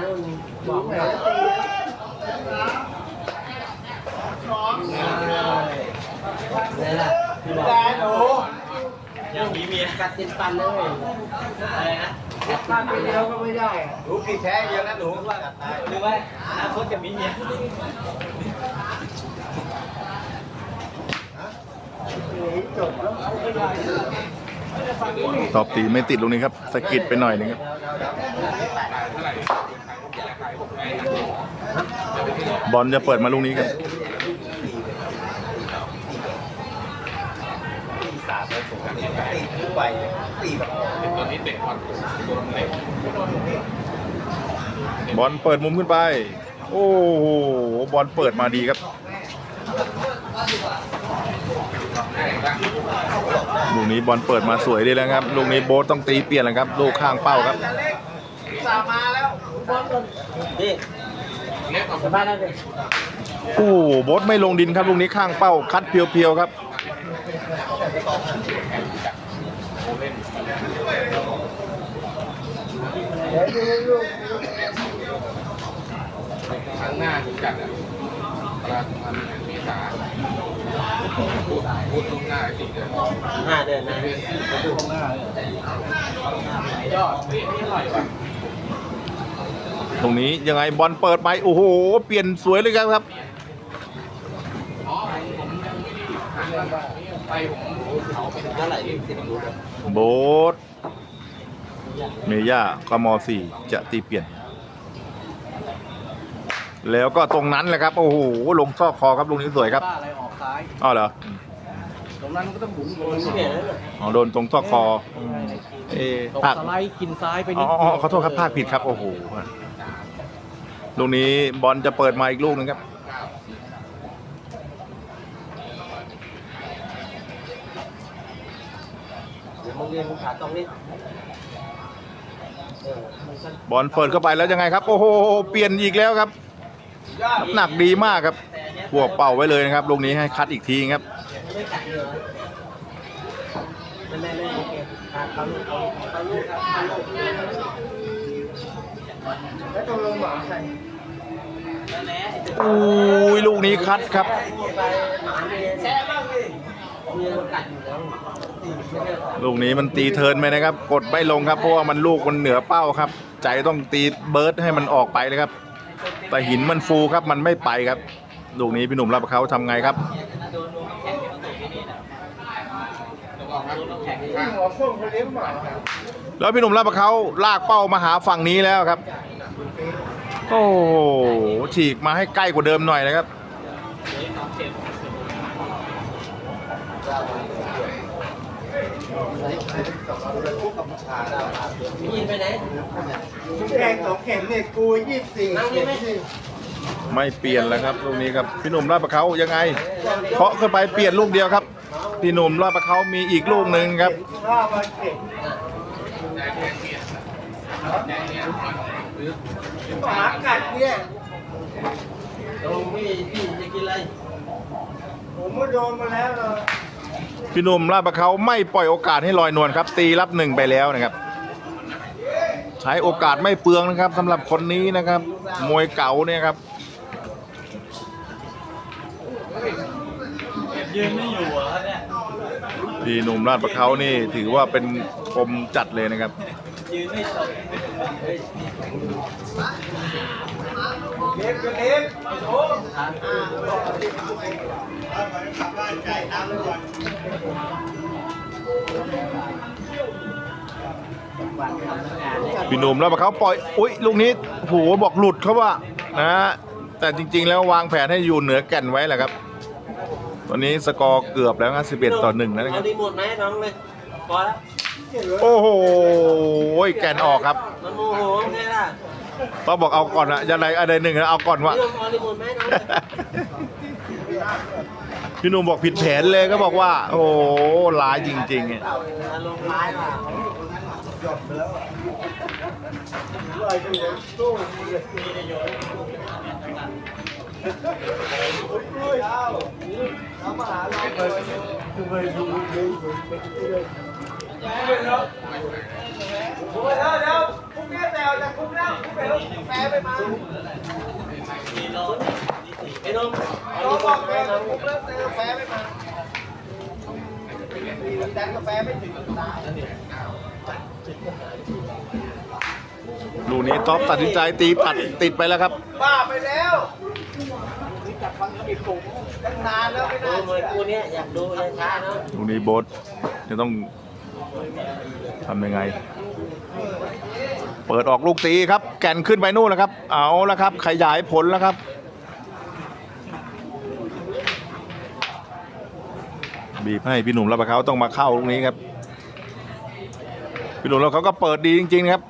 นะมึงบอกไม่ได้นี่แหละแดนหนูยังมีเมียกัดติดฟันเลยอะไรนะกัดฟันไปเดียวก็ไม่ได้หนูผิดแท้เดียวนะหนูว่ากัดตายหรือว่าอนาคตจะมีเมียตอบตีไม่ติดลูกนี้ครับสะกิดไปหน่อยนึงครับ บอลจะเปิดมาลูกนี้ครันบอลเปิดมุมขึ้นไป โอ้โหบอลเปิดมาดีครับลูกนี้บอลเปิดมาสวยดีแล้วครับ ลูกนี้โบ๊ทต้องตีเปลี่ยนแล้วครับ ลูกข้างเป้าครับเล็ก สบายแล้วดิโอ้โหโบ๊ทไม่ลงดินครับลูกนี้ข้างเป้าคัดเพียวๆครับครั้งหน้าถึงจัดอะปลาพันเมษาพูดพูดล่วงหน้าสี่เดือนห้าเดือนนะพูดล่วงหน้าเลยยอดเฮ้ยนี่อร่อยว่ะ ตรงนี้ยังไงบอลเปิดไปโอ้โห เปลี่ยนสวยเลยครับครับอ๋อผมยังไม่ได้หาไปผมเขาไปเท่าไหร่ที่ติดดูเลยโบ๊ทเมย่ากมสี่จะตีเปลี่ยน แล้วก็ตรงนั้นแหละครับ โอ้โห ลงซอกคอครับลูกนี้สวยครับป้าอะไรออกซ้ายอ้าวเหรอตรงนั้นก็ต้องหมุนไม่เปลี่ยนแล้วเหรออ๋อโดนตรงซอกคออืมเอ๊ะตกภาคสไลด์กินซ้ายไปอ๋นิอดอ๋อขอโทษครับภาคผิดครับ โอ้โห ลูกนี้บอลจะเปิดมาอีกลูกหนึงครับ บอลเปิดเข้าไปแล้วยังไงครับ โอ้โห เปลี่ยนอีกแล้วครับน้ำหนักดีมากครับพวกเป่าไว้เลยนะครับลูกนี้ให้คัดอีกทีครับ แล้วตรงลงหมาใครอุ้ยลูกนี้คัดครับลูกนี้มันตีเทินไปนะครับ กดไม่ลงครับเพราะว่ามันลูกมันเหนือเป้าครับ ใจต้องตีเบิร์ดให้มันออกไปเลยครับ แต่หินมันฟูครับมันไม่ไปครับ ลูกนี้พี่หนุ่มรับเขาทำไงครับหัวส้มเขาเลี้ยงหมา แล้วพี่หนุ่มรับเขาลากเป้ามาหาฝั่งนี้แล้วครับ โอ้ฉีกมาให้ใกล้กว่าเดิมหน่อยนะครับยินไปไหนแดงสองเข็มเนี่ยกูยี่สิบสี่ไม่เปลี่ยนแล้วครับลูกนี้ครับพี่หนุ่มรับเขายังไงเคาะขึ้นไปเปลี่ยนลูกเดียวครับ พี่หนุ่มรับเขามีอีกลูกหนึ่งครับ ข้าวมาเก็บหมากัดเนี่ยตรงพี่พี่จะกินอะไร ผมก็โดนมาแล้วเลยพี่หนุ่มลาบะเขาไม่ปล่อยโอกาสให้ลอยนวลครับ ตีรับหนึ่งไปแล้วนะครับ ใช้โอกาสไม่เปลืองนะครับสำหรับคนนี้นะครับ มวยเก่าเนี่ยครับ ยืนไม่อยู่เหรอเนี่ย พี่หนุ่มลาดประเขานี่ถือว่าเป็นคมจัดเลยนะครับพี่หนุ่มลาดประเขาปล่อยอุ้ยลูกนี้โหบอกหลุดเขาว่านะฮะแต่จริง ๆ แล้ววางแผนให้อยู่เหนือแก่นไว้แหละครับ ตอนนี้สกอร์เกือบแล้วนะ11ต่อหนึ่งแล้วนะคเอารับรีโมทไหมาให้น้องเลยพอแล้วโอ้โห แก่นออกครับ มันโมโหไงล่ะต้องบอกเอาก่อนอะยังไงอะไรหนึ่งนะเอาก่อนวะ พี่ลงเอารีโมทไหมาให้น้องเลยพี่หนุ่มบอกผิดแผนเลยก็บอกว่า โอ้โหร้ายจริงๆอะเอาลงร้ายว่ะลอยไปเลยตู้โอ้ยเอาเอามาหาเราเลยคือไปดูเลยโอ้ยเดี๋ยวเดี๋ยวพรุ่งนี้เนี่ยแซวจะคุ้มแล้วคุ้มไปแล้วแพ้ไปมาไอ้น้องเราบอกแพ้จะคุ้มแล้วแซวแพ้ไปมาแดนกาแฟไม่ถึงตายลูกนี้ท็อปตัดสินใจตีตัดติดไปแล้วครับ บ้าไปแล้ว นานแล้วไม่น่าเหมือเชื่นกูเนี่ยอยากดูยังช้าเนาะลูกนี้โบทจะต้องทำยังไง เปิดออกลูกตีครับ แก่นขึ้นไปนู่นแล้วครับ เอาแล้วครับ ขยายผลแล้วครับบีบให้พี่หนุ่มรับประเขาต้องมาเข้าลูกนี้ครับ พี่หนุ่มแล้วเขาก็เปิดดีจริง ๆ ครับ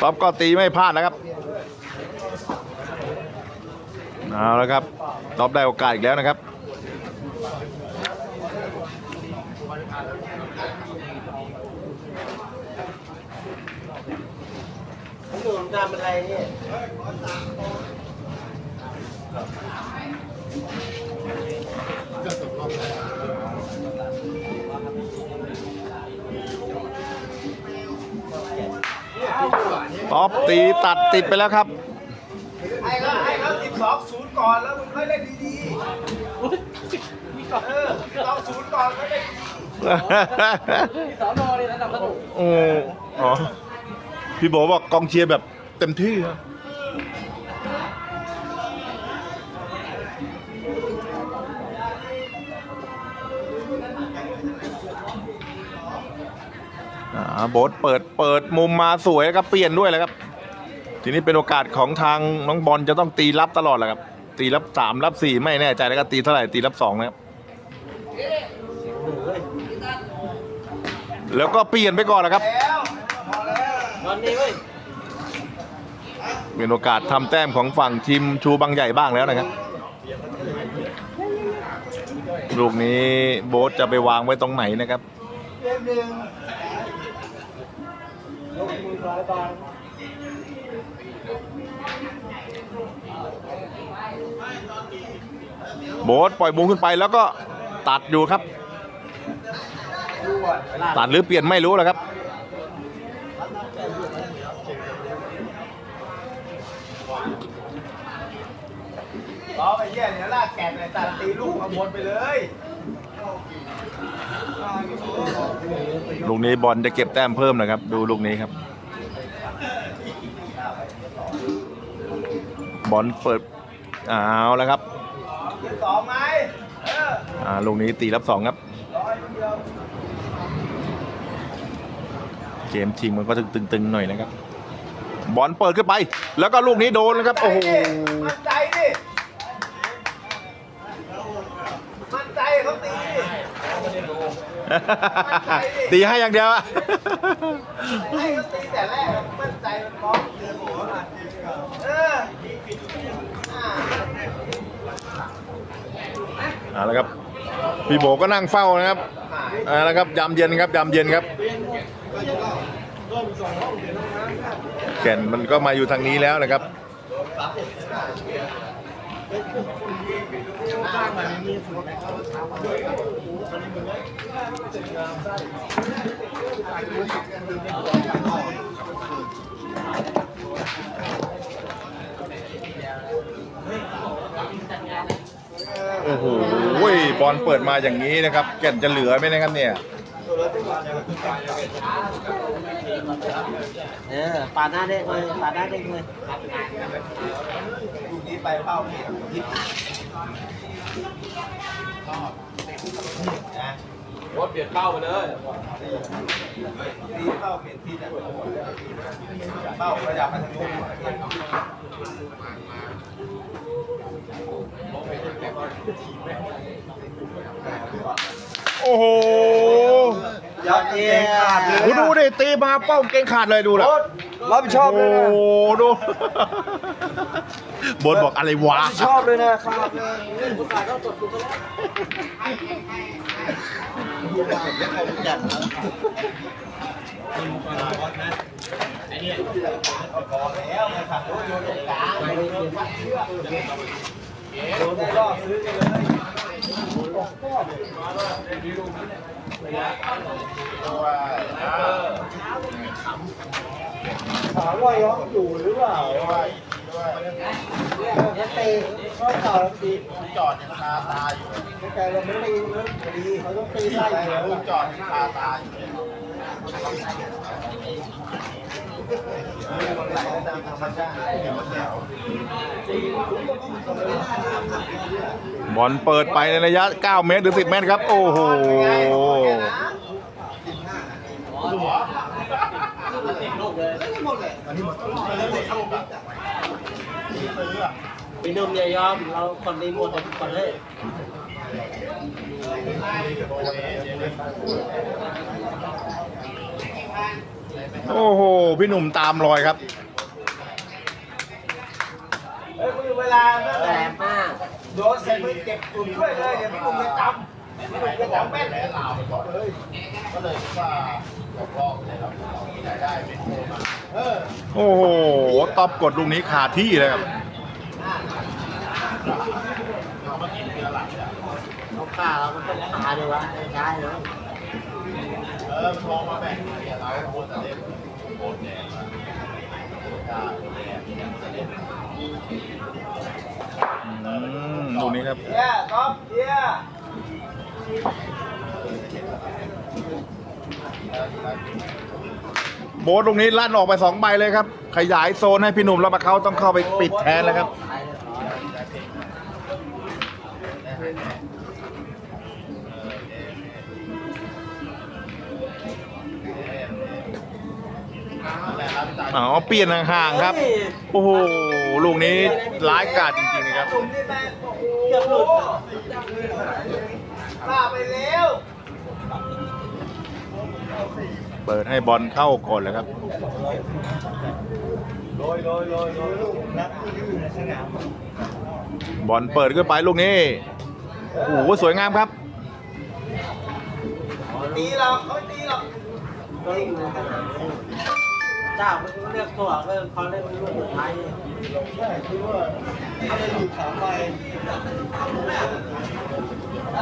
ท็อปก็ตีไม่พลาดนะครับเอาแล้วครับท็อปได้โอกาสอีกแล้วนะครับผมดูทำอะไรเนี่ย ท็อปตีตัดติดไปแล้วครับ ให้เขาให้เขาสิบสองศูนย์ก่อนแล้วมึงค่อยเล่นดีๆเออสิบสองศูนย์ก่อนค่อยเล่นดีสอนอเนี่ยระดับระดับโอ้อ๋อ พี่โบบอกกองเชียร์แบบเต็มที่ครับ อ่าโบทเปิดเปิดมุมมาสวยครับเปลี่ยนด้วยเลยครับ ทีนี้เป็นโอกาสของทางน้องบอลจะต้องตีรับตลอดแหละครับ ตีรับสามรับสี่ไม่แน่ใจแล้วก็ตีเท่าไหร่ตีรับสองนะครับแล้วก็เปลี่ยนไปก่อนแหละครับแล้วพอแล้วตอนนี้เว้ยเป็นโอกาสทำแต้มของฝั่งทีมชูบางใหญ่บ้างแล้วนะครับ ลูกนี้โบ๊ทจะไปวางไว้ตรงไหนนะครับ เกมหนึ่ง โบ๊ทปล่อยมุมขึ้นไปแล้วก็ตัดอยู่ครับ ตัดหรือเปลี่ยนไม่รู้แหละครับ ล้อไปเยี่ยเดี๋ยวลากแกนเลยตัดตีลูกเอาบนไปเลย ลูกนี้บอลจะเก็บแต้มเพิ่มนะครับ ดูลูกนี้ครับ บอลเปิดเอาแล้วครับสองไหมอ่าลูกนี้ตีรับสองครับ เกมทีมมันก็ตึงๆหน่อยนะครับ บอลเปิดขึ้นไป แล้วก็ลูกนี้โดนนะครับ โอ้โหมั่นใจดิ มั่นใจเขาตี ตีให้อย่างเดียวอะให้เขาตีแต่แรกอะมั่นใจมันพร้อมเจอหัวอะเอออ่าเอาละครับพี่โบก็นั่งเฝ้านะครับเอาละครับยามเย็นครับยามเย็นครับ แก่นมันก็มาอยู่ทางนี้แล้วนะครับ โอ้โหบอลเปิดมาอย่างนี้นะครับ แก่นจะเหลือไหมนะครับเนี่ยเออปาดหน้าเด้งเลยปาดหน้าเด้งเลยลูกนี้ไปเป้าเปลี่ยนทิศนะ รถเปลี่ยนเป้าไปเลยตีเป้าเปลี่ยนทิศอะเป้าระดับมาทางนู้นโอ้โหยอดเยี่ยมโอ้โหดูดิตีมาเป้าเก่งขาดเลยดูแลวรับผิดชอบเลยนะโอ้โหดูบนบอกอะไรวะชอบเลยนะ ครับมีมังกรบอสนะไอ้เนี่ย พอแล้วมาขับรถโยนตรงกลาง ไป ไป เลย โย เดี๋ย น ว พัดเชือกโยนได้รอบซื้อกันเลยถามว่าร้อง อยู่อเปล่าเนี่ยตีก็ต่อตีจอดยังคาตาอยู่แต่เราไม่ตีเรื่องดีเขาต้องตีไล่เดี๋ยวจอดยังคาตาอยู่เลยมันไหลตามธรรมชาติเห็นมันแถวบอลเปิดไปในระยะ 9 เมตรหรือ10 เมตรครับ โอ้โหพี่ห นุ่มอย่ายอมเราคนรีโมทแต่ทุกคนเลยโอ้โห พี่หนุ่มตามรอยครับเฮ้ยมือเวลานั่นแหแรละงมากโดนใส่มือเจ็บอุ่นด้วยเลยเดี๋ยวพี่ลุงจะจำพี่ลุงจะจำแม่นแม่ลาวไปก่อนเลยก็เลยคิดว่าบอกลอกเลยครับที่ไหนได้เป็นโคมาเออ โอ้โห ตอบกดลูกนี้ขาดที่เลยครับ เรามากินเนื้อหลังเนี่ยเขาฆ่าเรามันต้องตายเลยวะไม่ได้เลยเออมันลอมาแบ่งเนี่ยเราโคตรเล่นโคตรแดงมาจ้าแดงจะเล่นอืมลูกนี้ครับเฮียก๊อฟเฮียโบสลูกนี้ลั่นออกไป2ใบเลยครับ ขยายโซนให้พี่หนุ่มแล้วมาเขาต้องเข้าไปปิดแทนแล้วครับ อ๋อเปลี่ยนห่างๆครับ โอ้โห ลูกนี้ร้ายกาจจริงๆนะครับลุงนี่แม่งโอ้โหเกือบหลุดพลาดไปแล้วเปิดให้บอลเข้าก่อนเลยครับโรยโรยโรยโรยลูกนักที่อยู่ในสนามบอลเปิดขึ้นไปลูกนี้โอ้โหสวยงามครับตีเราเขาตีเรา เจ้ามันเลือกตัวก็เขาเล่นลูกสุดท้ายใช่คิดว่าเขาจะอยู่สามใบสา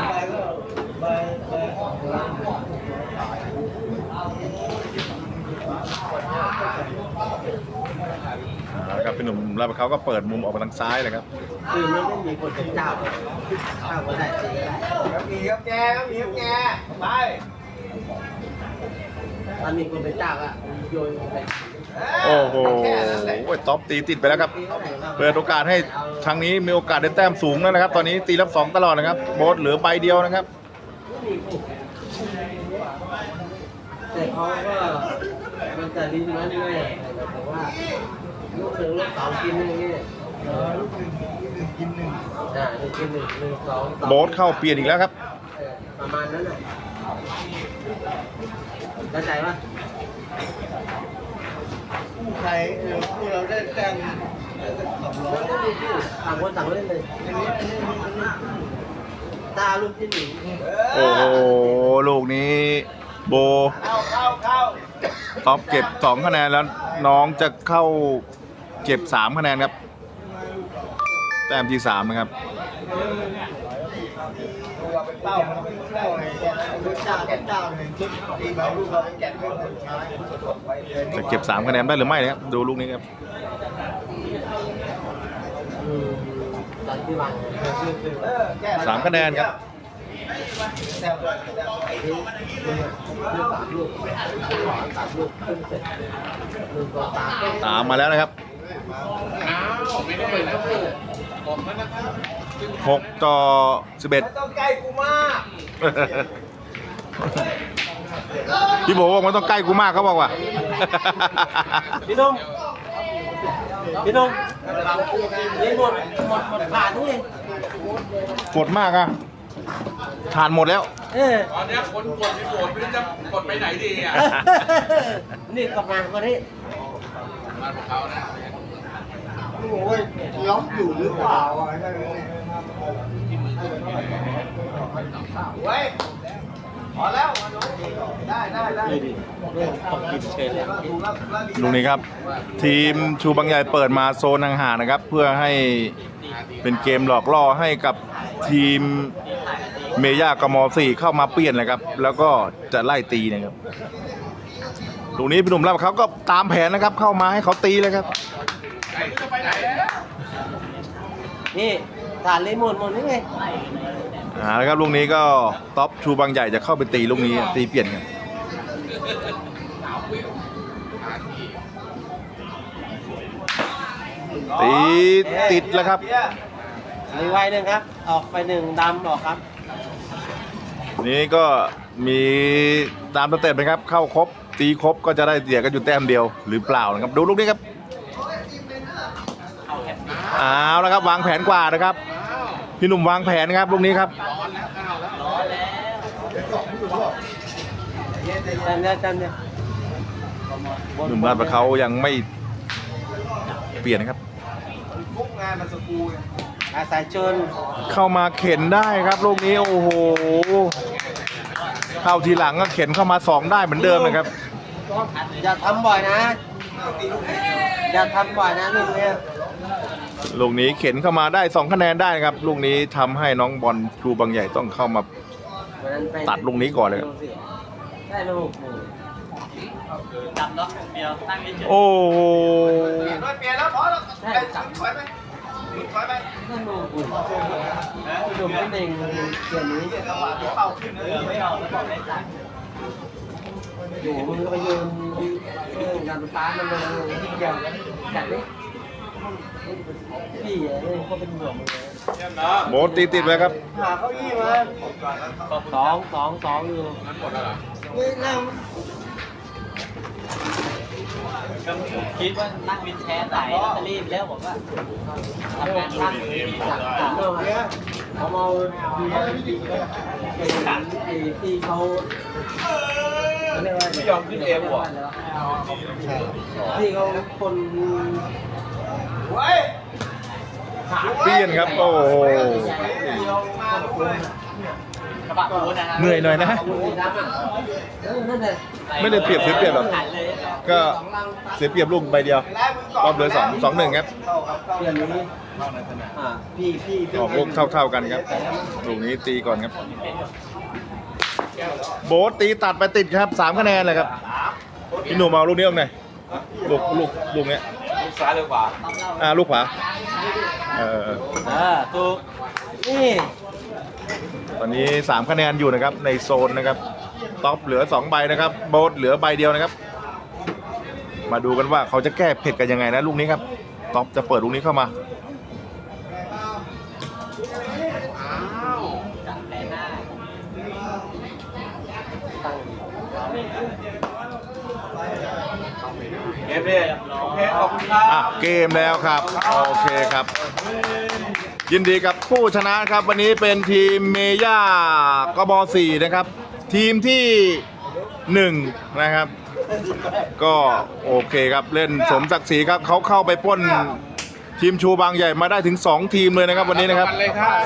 มใบก็ใบใบออกแล้วเอาละครับพี่หนุ่มแล้วเขาก็เปิดมุมออกมาทางซ้ายเลยครับคือมันไม่มีคนเป็นเจ้าเจ้าก็ได้ตีได้ครับมีครับแกครับมีครับแกไป ถ้ามีคนเป็นเจ้าอะโยนไปโอ้โหแค่นั้นแหละท็อปตีติดไปแล้วครับตีเท่าไหร่ก็เปิดโอกาสให้ทางนี้มีโอกาสได้แต้มสูงแล้วนะครับ ตอนนี้ตีรับสองตลอดนะครับ โบสเหลือใบเดียวนะครับ แต่เขาก็มันจะลิ้นนั้นไงแต่ว่าลูกหนึ่งลูกสองกินอย่างเงี้ยลูกหนึ่งหนึ่งกินหนึ่งอ่าหนึ่งกินหนึ่งหนึ่งสองสองโบสเข้าเปลี่ยนอีกแล้วครับเออประมาณนั้นน่ะ เข้าใจปะคู่ใครเออคู่เราได้แต้มสองร้อยไม่ได้มีคู่ต่างคนต่างเล่นเลยตาลูกที่หนึ่งโอ้โหลูกนี้ โบเข้าเข้าเข้าท็อปเก็บ2คะแนนแล้วน้องจะเข้าเก็บ3คะแนนครับ แต้มที่3นะครับ เราเป็นเป้าเราเป็นเป้าเลยแกลูกเจ้าแกเจ้าหนึ่งชุดตีไปลูกเราเป็นแกนเพื่อนคนช้าไปเลยจะเก็บ3คะแนนได้หรือไม่นะครับดูลูกนี้ครับอืมตอนเออแก้สามคะแนนครับต้มด้วยแต้มด้วยลูกสามลูกสามลูกขึ้นเสร็จหนึ่งต่อสามตามมาแล้วนะครับอ้าวไม่ได้เลยนะผมนะครับ 6ต่อ11ไม่ต้องใกล้กูมากพี่โบบอกมันต้องใกล้กูมากเขาบอกว่า พี่นุ่มพี่นุ่มนี่หมดหมดหมดผ่านนี่หมดมากอะทานหมดแล้ว เออตอนเนี้ยคนกดที่โกรธไม่รู้จะกดไปไหนดีอะ นี่กลับมาคนนี้มาของเขานะโอ้ยล็อกอยู่หรือเปล่าอะนั่น เลยเว้ยพอแล้วได้ดูดิเรื่องตกกินเฉยเลยลูกนี้ครับ ทีมชูบางใหญ่เปิดมาโซนห่างๆนะครับ เพื่อให้เป็นเกมหลอกล่อให้กับทีมเมย่ากมสี่เข้ามาเปลี่ยนนะครับ แล้วก็จะไล่ตีนะครับลูกนี้พี่หนุ่มรับเขาก็ตามแผนนะครับ เข้ามาให้เขาตีเลยครับนี่ ฐานเลยหมดหมดนี่ไงอ่าแล้วครับลูกนี้ก็ท็อปชูบางใหญ่จะเข้าไปตีลูกนี้ตีเปลี่ยนกันตีติดแล้วครับมีไว้หนึ่งครับ ออกไปหนึ่งดำออกครับ นี่ก็มีตามสเต็ปนะครับ เข้าครบตีครบก็จะได้เสียกันอยู่แต้มเดียว หรือเปล่านะครับดูลูกนี้ครับ เอาแล้วครับวางแผนกว่านะครับ พี่หนุ่มวางแผนครับลูกนี้ครับจำเนี่ยจำเนี่ยหนุ่มราชประเขายังไม่เปลี่ยนนะครับอาศัยชนเข้ามาเข็นได้ครับลูกนี้โอ้โหเข้าทีหลังก็เข็นเข้ามาสองได้เหมือนเดิมนะครับ อย่าทำบ่อยนะ อย่าทำบ่อยนะลูกเนี่ย ลูกนี้เข็นเข้ามาได้สองคะแนนได้ครับ ลูกนี้ทำให้น้องบอลชูบางใหญ่ต้องเข้ามาตัดลูกนี้ก่อนเลยครับได้ลูกหนึ่งโอ้โหเปลี่ยนแล้วพอแล้วได้จับถอยไปถอยไปก็ลูกดูไม่เด้งเสียนี้จังหวะที่เป่าขึ้นเลยไม่เอาแล้วบอกได้ใจอยู่มือไปยืนเรื่งดันฟ้ามันเลยที่เดียวจัดดิ พี่อะเนี่ยเขาเป็นห่วงมึงเลยโบทตีติดเลยครับ หาเก้าอี้มาสองสองสองอยู่นี่นั่งคิดว่านั่งวินแชร์สายลอตเตอรี่ไปแล้วบอกว่าทำงานบ้านจับจับเรื่องอะไรเขาเอาดีเป็นไอ้ที่เขาเรียกว่าไม่ยอมขึ้นเองหรอที่เขาคน เว้ยเปลี่ยนครับ โอ้โหกระบะปูนนะครับเหนื่อยหน่อยนะอยู่ในน้ำอะเออนั่นแหละไม่ได้เปรียบเสียเปรียบหรอกหันเลยก็เสียเปรียบลูกใบเดียวรอบเหลือสองสองหนึ่งครับเปลี่ยนนี้อ่าพี่พี่พี่ออกลูกเท่า ๆกันครับลูกนี้ตีก่อนครับ โบทตีตัดไปติดครับสามคะแนนเลยครับพี่หนุ่มเอาลูกนี้ออกหน่อยลูกลูกลูกเนี้ย ซ้ายหรือขวาอ่าลูกขวาเอออ่าถูกนี่ตอนนี้สามคะแนนอยู่นะครับในโซนนะครับท็อปเหลือสองใบนะครับโบทเหลือใบเดียวนะครับ มาดูกันว่าเขาจะแก้เผ็ดกันยังไงนะลูกนี้ครับท็อปจะเปิดลูกนี้เข้ามาจับแผลหน้าตั้งเกมดิโอเค ขอบคุณครับ อะเกมแล้วครับ โอเคครับ ยินดีกับผู้ชนะครับ วันนี้เป็นทีมเมย่ากบสี่นะครับ ทีมที่หนึ่งนะครับ ก็โอเคครับเล่นสมศักดิ์ศรีครับเขาเข้าไปปล้นทีมชูบางใหญ่มาได้ถึง 2 ทีมเลยนะครับวันนี้นะครับ เลยครับ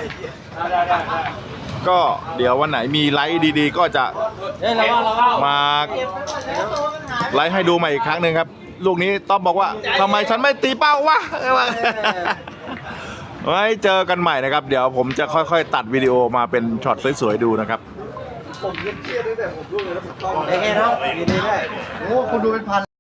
ก็เดี๋ยววันไหนมีไลฟ์ดีๆ ก็จะเฮ้ยเราว่าเราว่า มาไลฟ์ให้ดูใหม่อีกครั้งหนึ่งครับ ลูกนี้ต้อมบอกว่าทำไมฉันไม่ตีเป้าวะไว้เจอกันใหม่นะครับ เดี๋ยวผมจะค่อยๆ ตัดวิดีโอมาเป็นช็อตสวยๆดูนะครับผมเครียดตั้งแต่ผมรู้เลยแล้วผมต้องได้ไงเนาะยินดีด้วยโอ้คนดูเป็นพัน